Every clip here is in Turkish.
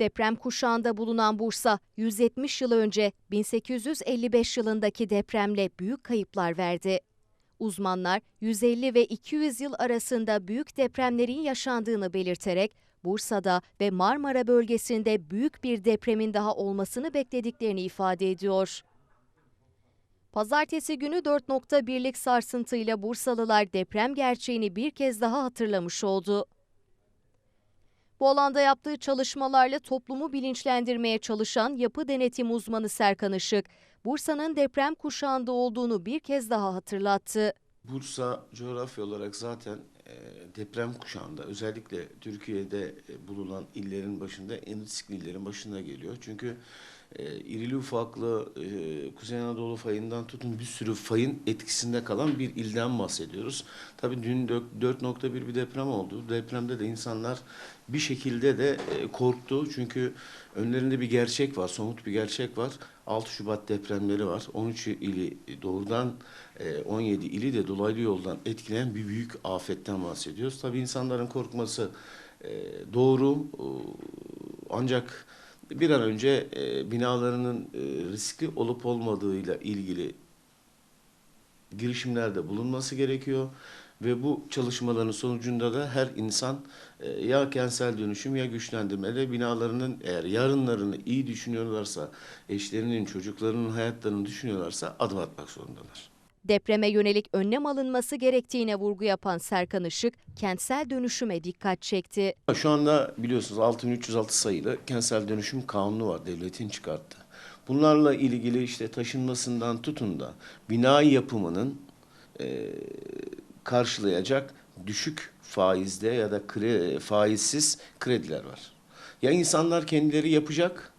Deprem kuşağında bulunan Bursa, 170 yıl önce 1855 yılındaki depremle büyük kayıplar verdi. Uzmanlar 150 ve 200 yıl arasında büyük depremlerin yaşandığını belirterek Bursa'da ve Marmara bölgesinde büyük bir depremin daha olmasını beklediklerini ifade ediyor. Pazartesi günü 4.1'lik sarsıntıyla Bursalılar deprem gerçeğini bir kez daha hatırlamış oldu. Bu alanda yaptığı çalışmalarla toplumu bilinçlendirmeye çalışan yapı denetim uzmanı Serkan Işık, Bursa'nın deprem kuşağında olduğunu bir kez daha hatırlattı. Bursa coğrafya olarak zaten deprem kuşağında özellikle Türkiye'de e, bulunan illerin başında en riskli illerin başında geliyor. Çünkü e, irili ufaklı e, Kuzey Anadolu fayından tutun bir sürü fayın etkisinde kalan bir ilden bahsediyoruz. Tabii dün dök- 4.1 bir deprem oldu. Depremde de insanlar bir şekilde de e, korktu. Çünkü önlerinde bir gerçek var, somut bir gerçek var. 6 Şubat depremleri var. 13 ili doğrudan e, 17 ili de dolaylı yoldan etkileyen bir büyük afetten bahsediyoruz. Tabii insanların korkması e, doğru e, ancak bir an önce e, binalarının e, riskli olup olmadığıyla ilgili girişimlerde bulunması gerekiyor. Ve bu çalışmaların sonucunda da her insan e, ya kentsel dönüşüm ya güçlendirmede binalarının eğer yarınlarını iyi düşünüyorlarsa, eşlerinin, çocuklarının hayatlarını düşünüyorlarsa adım atmak zorundalar. Depreme yönelik önlem alınması gerektiğine vurgu yapan Serkan Işık, kentsel dönüşüme dikkat çekti. Şu anda biliyorsunuz 6306 sayılı kentsel dönüşüm kanunu var devletin çıkarttığı. Bunlarla ilgili işte taşınmasından tutun da bina yapımının e, karşılayacak düşük faizde ya da kre, faizsiz krediler var. Ya insanlar kendileri yapacak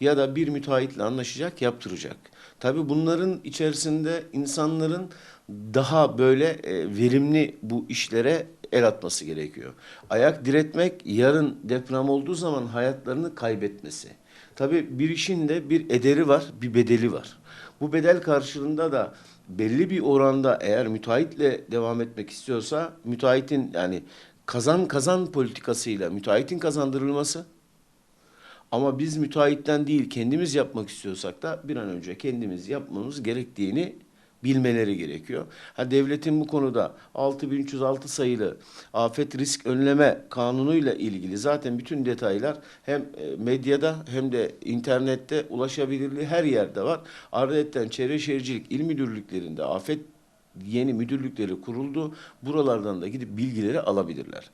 ya da bir müteahhitle anlaşacak, yaptıracak. Tabii bunların içerisinde insanların daha böyle e, verimli bu işlere el atması gerekiyor. Ayak diretmek yarın deprem olduğu zaman hayatlarını kaybetmesi. Tabii bir işin de bir ederi var, bir bedeli var. Bu bedel karşılığında da belli bir oranda eğer müteahhitle devam etmek istiyorsa müteahhitin yani kazan kazan politikasıyla müteahhitin kazandırılması ama biz müteahhitten değil kendimiz yapmak istiyorsak da bir an önce kendimiz yapmamız gerektiğini bilmeleri gerekiyor. Ha devletin bu konuda 6306 sayılı afet risk önleme kanunuyla ilgili zaten bütün detaylar hem e, medyada hem de internette ulaşabilirliği her yerde var. Ardından Çevre Şehircilik İl Müdürlüklerinde afet yeni müdürlükleri kuruldu. Buralardan da gidip bilgileri alabilirler.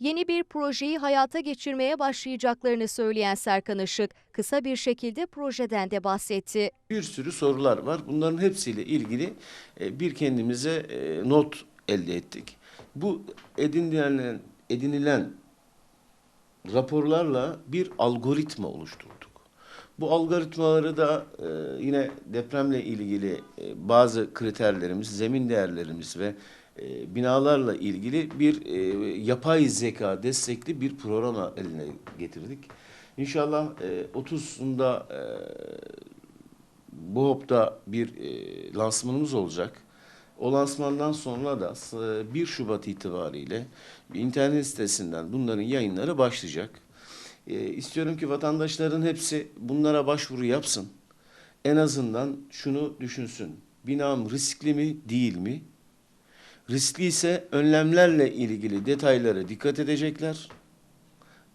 Yeni bir projeyi hayata geçirmeye başlayacaklarını söyleyen Serkan Işık, kısa bir şekilde projeden de bahsetti. Bir sürü sorular var. Bunların hepsiyle ilgili e, bir kendimize e, not elde ettik. Bu edinilen, edinilen raporlarla bir algoritma oluşturduk. Bu algoritmaları da e, yine depremle ilgili bazı kriterlerimiz, zemin değerlerimiz ve e, binalarla ilgili bir e, yapay zeka destekli bir program eline getirdik. İnşallah e, 30'unda e, bu hopta bir e, lansmanımız olacak. O lansmandan sonra da e, 1 Şubat itibariyle internet sitesinden bunların yayınları başlayacak. E, istiyorum ki vatandaşların hepsi bunlara başvuru yapsın. En azından şunu düşünsün. Binam riskli mi değil mi? Riskli ise önlemlerle ilgili detaylara dikkat edecekler.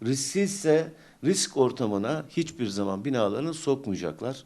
Risksiz ise risk ortamına hiçbir zaman binalarını sokmayacaklar.